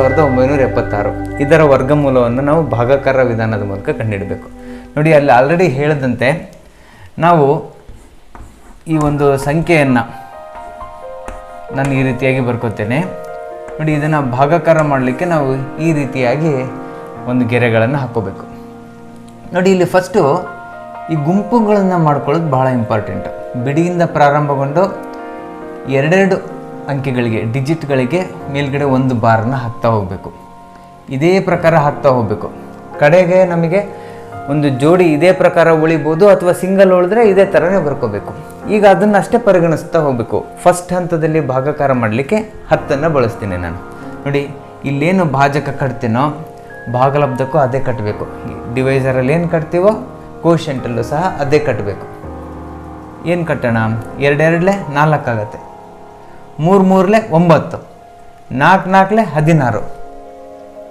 ಸಾವಿರದ ಒಂಬೈನೂರ ಎಪ್ಪತ್ತಾರು. ಇದರ ವರ್ಗಮೂಲವನ್ನು ನಾವು ಭಾಗಕಾರ ವಿಧಾನದ ಮೂಲಕ ಕಂಡಿಡಬೇಕು ನೋಡಿ, ಅಲ್ಲಿ ಆಲ್ರೆಡಿ ಹೇಳಿದಂತೆ ನಾವು ಈ ಒಂದು ಸಂಖ್ಯೆಯನ್ನು ನಾನು ಈ ರೀತಿಯಾಗಿ ಬರ್ಕೋತೇನೆ. ನೋಡಿ, ಇದನ್ನು ಭಾಗಾಕಾರ ಮಾಡಲಿಕ್ಕೆ ನಾವು ಈ ರೀತಿಯಾಗಿ ಒಂದು ಗೆರೆಗಳನ್ನು ಹಾಕೋಬೇಕು ನೋಡಿ, ಇಲ್ಲಿ ಫಸ್ಟು ಈ ಗುಂಪುಗಳನ್ನು ಮಾಡ್ಕೊಳ್ಳೋದು ಭಾಳ ಇಂಪಾರ್ಟೆಂಟ್ ಬಿಡಿಯಿಂದ ಪ್ರಾರಂಭಗೊಂಡು ಎರಡೆರಡು ಅಂಕೆಗಳಿಗೆ, ಡಿಜಿಟ್ಗಳಿಗೆ ಮೇಲ್ಗಡೆ ಒಂದು ಬಾರನ್ನು ಹಾಕ್ತಾ ಹೋಗಬೇಕು. ಇದೇ ಪ್ರಕಾರ ಹಾಕ್ತಾ ಹೋಗಬೇಕು. ಕಡೆಗೆ ನಮಗೆ ಒಂದು ಜೋಡಿ ಇದೇ ಪ್ರಕಾರ ಉಳಿಬೋದು ಅಥವಾ ಸಿಂಗಲ್ ಉಳಿದ್ರೆ ಇದೇ ಥರನೇ ಬರ್ಕೋಬೇಕು. ಈಗ ಅದನ್ನು ಅಷ್ಟೇ ಪರಿಗಣಿಸ್ತಾ ಹೋಗಬೇಕು. ಫಸ್ಟ್ ಹಂತದಲ್ಲಿ ಭಾಗಾಕಾರ ಮಾಡಲಿಕ್ಕೆ ಹತ್ತನ್ನು ಬಳಸ್ತೀನಿ ನಾನು. ನೋಡಿ, ಇಲ್ಲೇನು ಭಾಜಕ ಕಟ್ತೀನೋ, ಭಾಗಲಬ್ಧಕ್ಕೂ ಅದೇ ಕಟ್ಟಬೇಕು ಡಿವೈಸರಲ್ಲಿ ಏನು ಕಟ್ತೀವೋ ಕೋಶೆಂಟಲ್ಲೂ ಸಹ ಅದೇ ಕಟ್ಟಬೇಕು ಏನು ಕಟ್ಟೋಣ? ಎರಡೆರಡಲೇ ನಾಲ್ಕಾಗತ್ತೆ ಮೂರು ಮೂರಲೆ ಒಂಬತ್ತು. ನಾಲ್ಕು ನಾಲ್ಕಲೆ ಹದಿನಾರು.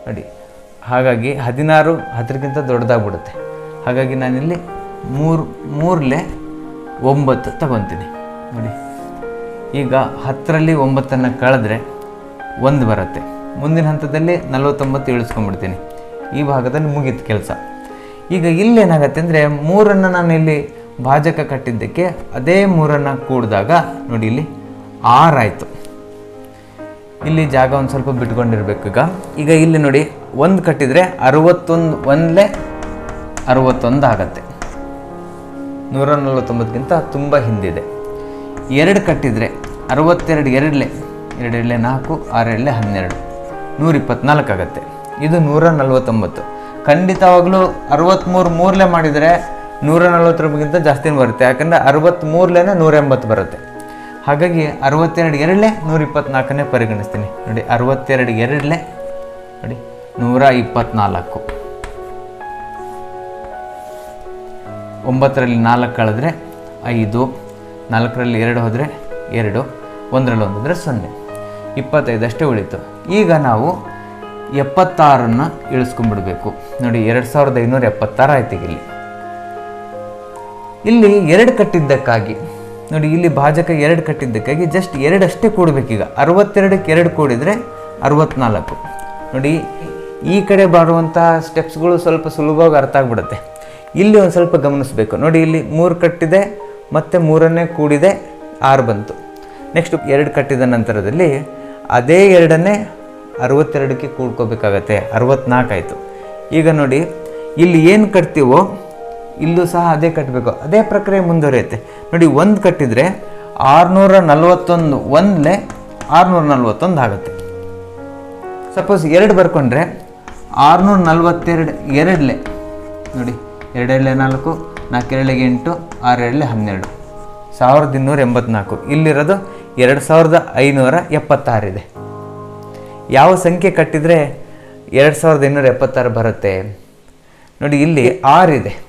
ನೋಡಿ, ಹಾಗಾಗಿ ಹದಿನಾರು ಹತ್ತರಿಗಿಂತ ದೊಡ್ಡದಾಗ್ಬಿಡುತ್ತೆ. ಹಾಗಾಗಿ ನಾನಿಲ್ಲಿ ಮೂರು ಮೂರಲೆ ಒಂಬತ್ತು ತಗೊತೀನಿ. ನೋಡಿ, ಈಗ ಹತ್ತರಲ್ಲಿ ಒಂಬತ್ತನ್ನು ಕಳೆದ್ರೆ ಒಂದು ಬರುತ್ತೆ. ಮುಂದಿನ ಹಂತದಲ್ಲಿ ನಲವತ್ತೊಂಬತ್ತು ಇಳಿಸ್ಕೊಂಡ್ಬಿಡ್ತೀನಿ ಈ ಭಾಗದಲ್ಲಿ ಮುಗೀತು ಕೆಲಸ. ಈಗ ಇಲ್ಲೇನಾಗತ್ತೆ ಅಂದರೆ ಮೂರನ್ನು ನಾನು ಇಲ್ಲಿ ಭಾಜಕ ಕಟ್ಟಿದ್ದಕ್ಕೆ ಅದೇ ಮೂರನ್ನು ಕೂಡಿದಾಗ ನೋಡಿ ಇಲ್ಲಿ ಆರಾಯಿತು. ಇಲ್ಲಿ ಜಾಗ ಒಂದು ಸ್ವಲ್ಪ ಬಿಟ್ಕೊಂಡಿರ್ಬೇಕು ಈಗ. ಈಗ ಇಲ್ಲಿ ನೋಡಿ, ಒಂದು ಕಟ್ಟಿದರೆ ಅರವತ್ತೊಂದು, ಒಂದಲೇ ಅರವತ್ತೊಂದು ಆಗತ್ತೆ. ನೂರ ನಲವತ್ತೊಂಬತ್ತಕ್ಕಿಂತ ತುಂಬ ಹಿಂದಿದೆ. ಎರಡು ಕಟ್ಟಿದರೆ ಅರವತ್ತೆರಡು, ಎರಡಲೆ ಎರಡೆರಡಲೆ ನಾಲ್ಕು ಆರೆರಡಲೆ ಹನ್ನೆರಡು ನೂರ ಇಪ್ಪತ್ನಾಲ್ಕು ಆಗುತ್ತೆ. ಇದು ನೂರ ನಲ್ವತ್ತೊಂಬತ್ತು. ಖಂಡಿತವಾಗಲೂ ಅರವತ್ತ್ಮೂರು ಮೂರಲೆ ಮಾಡಿದರೆ ನೂರ ನಲ್ವತ್ತೊಂಬತ್ತಕ್ಕಿಂತ ಜಾಸ್ತಿ ಬರುತ್ತೆ. ಯಾಕಂದರೆ ಅರವತ್ತ್ಮೂರಲೇನೆ ನೂರ ಎಂಬತ್ತು ಬರುತ್ತೆ. ಹಾಗಾಗಿ ಅರವತ್ತೆರಡು ಎರಡಲೇ ನೂರ ಇಪ್ಪತ್ನಾಲ್ಕನೇ ಪರಿಗಣಿಸ್ತೀನಿ. ನೋಡಿ, ಅರವತ್ತೆರಡು ಎರಡಲೇ, ನೋಡಿ ನೂರ ಇಪ್ಪತ್ತ್ನಾಲ್ಕು ಒಂಬತ್ತರಲ್ಲಿ ನಾಲ್ಕು ಕಳೆದ್ರೆ ಐದು, ನಾಲ್ಕರಲ್ಲಿ ಎರಡು ಹೋದರೆ ಎರಡು, ಒಂದರಲ್ಲಿ ಒಂದು ಅಂದರೆ ಸೊನ್ನೆ. ಇಪ್ಪತ್ತೈದಷ್ಟೇ ಉಳಿತು. ಈಗ ನಾವು ಎಪ್ಪತ್ತಾರನ್ನು ಇಳಿಸ್ಕೊಂಡ್ಬಿಡ್ಬೇಕು. ನೋಡಿ, ಎರಡು ಸಾವಿರದ ಐನೂರ ಎಪ್ಪತ್ತಾರು ಆಯ್ತು ಇಲ್ಲಿ. ಇಲ್ಲಿ ಎರಡು ಕಟ್ಟಿದ್ದಕ್ಕಾಗಿ ನೋಡಿ, ಇಲ್ಲಿ ಭಾಜಕ ಎರಡು ಕಟ್ಟಿದ್ದಕ್ಕಾಗಿ ಜಸ್ಟ್ ಎರಡಷ್ಟೇ ಕೂಡಬೇಕೀಗ. ಅರವತ್ತೆರಡಕ್ಕೆ ಎರಡು ಕೂಡಿದರೆ ಅರವತ್ನಾಲ್ಕು. ನೋಡಿ, ಈ ಕಡೆ ಬರುವಂಥ ಸ್ಟೆಪ್ಸ್ಗಳು ಸ್ವಲ್ಪ ಸುಲಭವಾಗಿ ಅರ್ಥ ಆಗ್ಬಿಡುತ್ತೆ. ಇಲ್ಲಿ ಒಂದು ಸ್ವಲ್ಪ ಗಮನಿಸಬೇಕು. ನೋಡಿ, ಇಲ್ಲಿ ಮೂರು ಕಟ್ಟಿದೆ, ಮತ್ತು ಮೂರನ್ನೇ ಕೂಡಿದೆ, ಆರು ಬಂತು. ನೆಕ್ಸ್ಟ್ ಎರಡು ಕಟ್ಟಿದ ನಂತರದಲ್ಲಿ ಅದೇ ಎರಡನ್ನೇ ಅರವತ್ತೆರಡಕ್ಕೆ ಕೂಡ್ಕೋಬೇಕಾಗತ್ತೆ. ಅರವತ್ನಾಲ್ಕು ಆಯಿತು. ಈಗ ನೋಡಿ, ಇಲ್ಲಿ ಏನು ಕಟ್ತೀವೋ ಇಲ್ಲೂ ಸಹ ಅದೇ ಕಟ್ಟಬೇಕು ಅದೇ ಪ್ರಕ್ರಿಯೆ ಮುಂದುವರಿಯುತ್ತೆ. ನೋಡಿ, ಒಂದು ಕಟ್ಟಿದರೆ ಆರುನೂರ ನಲ್ವತ್ತೊಂದು, ಒಂದಲೇ ಆರುನೂರ ನಲ್ವತ್ತೊಂದು ಆಗುತ್ತೆ. ಸಪೋಸ್ ಎರಡು ಬರ್ಕೊಂಡ್ರೆ ಆರುನೂರ ನಲ್ವತ್ತೆರಡು, ಎರಡಲೆ. ನೋಡಿ ಎರಡೆರಡಲೆ ನಾಲ್ಕು ನಾಲ್ಕೆರಳಿಗೆ ಎಂಟು ಆರೆರಡಲೆ ಹನ್ನೆರಡು. ಸಾವಿರದ ಇನ್ನೂರ ಎಂಬತ್ನಾಲ್ಕು. ಇಲ್ಲಿರೋದು ಎರಡು ಸಾವಿರದ ಐನೂರ ಎಪ್ಪತ್ತಾರಿದೆ. ಯಾವ ಸಂಖ್ಯೆ ಕಟ್ಟಿದರೆ ಎರಡು ಸಾವಿರದ ಇನ್ನೂರ ಎಪ್ಪತ್ತಾರು ಬರುತ್ತೆ? ನೋಡಿ, ಇಲ್ಲಿ ಆರಿದೆ.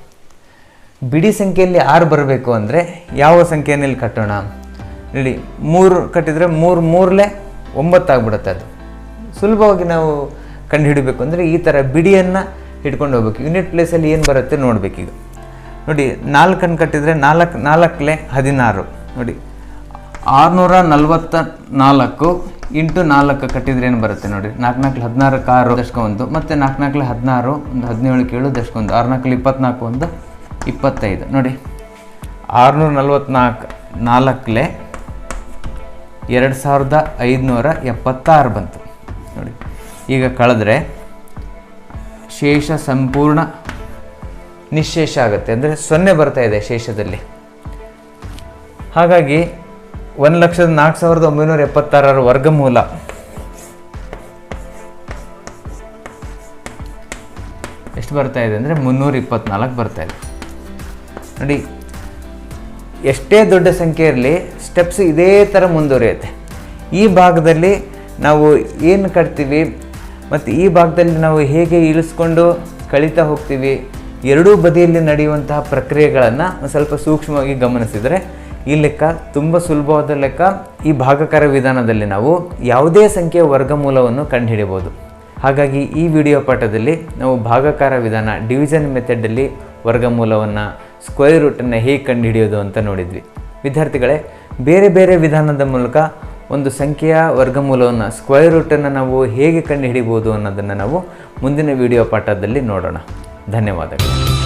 ಬಿಡಿ ಸಂಖ್ಯೆಯಲ್ಲಿ ಆರು ಬರಬೇಕು ಅಂದರೆ ಯಾವ ಸಂಖ್ಯೆಯನ್ನು ಇಲ್ಲಿ ಕಟ್ಟೋಣ? ನೋಡಿ, ಮೂರು ಕಟ್ಟಿದರೆ ಮೂರು ಮೂರಲೆ ಒಂಬತ್ತಾಗ್ಬಿಡುತ್ತೆ ಅದು. ಸುಲಭವಾಗಿ ನಾವು ಕಂಡುಹಿಡಬೇಕು ಅಂದರೆ ಈ ಥರ ಬಿಡಿಯನ್ನು ಹಿಡ್ಕೊಂಡು ಹೋಗ್ಬೇಕು. ಯೂನಿಟ್ ಪ್ಲೇಸಲ್ಲಿ ಏನು ಬರುತ್ತೆ ನೋಡಬೇಕೀಗ ನೋಡಿ, ನಾಲ್ಕನ್ನು ಕಟ್ಟಿದರೆ ನಾಲ್ಕು ನಾಲ್ಕಲೆ ಹದಿನಾರು. ನೋಡಿ, ಆರುನೂರ ನಲ್ವತ್ತ ನಾಲ್ಕು ಇಂಟು ನಾಲ್ಕು ಕಟ್ಟಿದ್ರೆ ಏನು ಬರುತ್ತೆ ನೋಡಿ? ನಾಲ್ಕು ನಾಲ್ಕು ಹದಿನಾರು ಆರು ದಶಕ ಒಂದು, ಮತ್ತು ನಾಲ್ಕು ನಾಲ್ಕು ಹದಿನಾರು, ಒಂದು ಹದಿನೇಳು ಕೇಳು ದಶಕ ಒಂದು, ಆರು ನಾಲ್ಕು ಇಪ್ಪತ್ನಾಲ್ಕು ಒಂದು ಇಪ್ಪತ್ತೈದು. ನೋಡಿ ಆರುನೂರ ನಲ್ವತ್ನಾಲ್ಕು ನಾಲ್ಕಲೆ ಎರಡು ಸಾವಿರದ ಐದುನೂರ ಎಪ್ಪತ್ತಾರು ಬಂತು. ನೋಡಿ, ಈಗ ಕಳೆದ್ರೆ ಶೇಷ ಸಂಪೂರ್ಣ ನಿಶೇಷ ಆಗುತ್ತೆ. ಅಂದರೆ ಸೊನ್ನೆ ಬರ್ತಾ ಇದೆ ಶೇಷದಲ್ಲಿ. ಹಾಗಾಗಿ ಒಂದು ಲಕ್ಷದ ನಾಲ್ಕು ಸಾವಿರದ ಒಂಬೈನೂರ ಎಪ್ಪತ್ತಾರರ ವರ್ಗಮೂಲ. ಎಷ್ಟು ಬರ್ತಾ ಇದೆ ಅಂದರೆ ಮುನ್ನೂರ ಇಪ್ಪತ್ನಾಲ್ಕು ಬರ್ತಾ ಇದೆ. ನೋಡಿ, ಎಷ್ಟೇ ದೊಡ್ಡ ಸಂಖ್ಯೆ ಇರಲಿ ಸ್ಟೆಪ್ಸ್ ಇದೇ ಥರ ಮುಂದುವರಿಯುತ್ತೆ. ಈ ಭಾಗದಲ್ಲಿ ನಾವು ಏನು ಕಟ್ತೀವಿ, ಮತ್ತು ಈ ಭಾಗದಲ್ಲಿ ನಾವು ಹೇಗೆ ಇಳಿಸ್ಕೊಂಡು ಕಳೀತಾ ಹೋಗ್ತೀವಿ, ಎರಡೂ ಬದಿಯಲ್ಲಿ ನಡೆಯುವಂತಹ ಪ್ರಕ್ರಿಯೆಗಳನ್ನು ಸ್ವಲ್ಪ ಸೂಕ್ಷ್ಮವಾಗಿ ಗಮನಿಸಿದರೆ, ಈ ಲೆಕ್ಕ ತುಂಬ ಸುಲಭವಾದ ಲೆಕ್ಕ. ಈ ಭಾಗಕಾರ ವಿಧಾನದಲ್ಲಿ ನಾವು ಯಾವುದೇ ಸಂಖ್ಯೆಯ ವರ್ಗಮೂಲವನ್ನು ಕಂಡುಹಿಡಿಯಬಹುದು. ಹಾಗಾಗಿ ಈ ವಿಡಿಯೋ ಪಾಠದಲ್ಲಿ ನಾವು ಭಾಗಕಾರ ವಿಧಾನ ಡಿವಿಷನ್ ಮೆಥಡಲ್ಲಿ ವರ್ಗಮೂಲವನ್ನು ಸ್ಕ್ವೇರ್ ರೂಟನ್ನು ಹೇಗೆ ಕಂಡುಹಿಡಿಯೋದು ಅಂತ ನೋಡಿದ್ವಿ. ವಿದ್ಯಾರ್ಥಿಗಳೇ, ಬೇರೆ ಬೇರೆ ವಿಧಾನದ ಮೂಲಕ ಒಂದು ಸಂಖ್ಯೆಯ ವರ್ಗಮೂಲವನ್ನು ಸ್ಕ್ವೇರ್ ರೂಟನ್ನು ನಾವು ಹೇಗೆ ಕಂಡುಹಿಡಿಬೋದು ಅನ್ನೋದನ್ನು ನಾವು ಮುಂದಿನ ವಿಡಿಯೋ ಪಾಠದಲ್ಲಿ ನೋಡೋಣ. ಧನ್ಯವಾದಗಳು.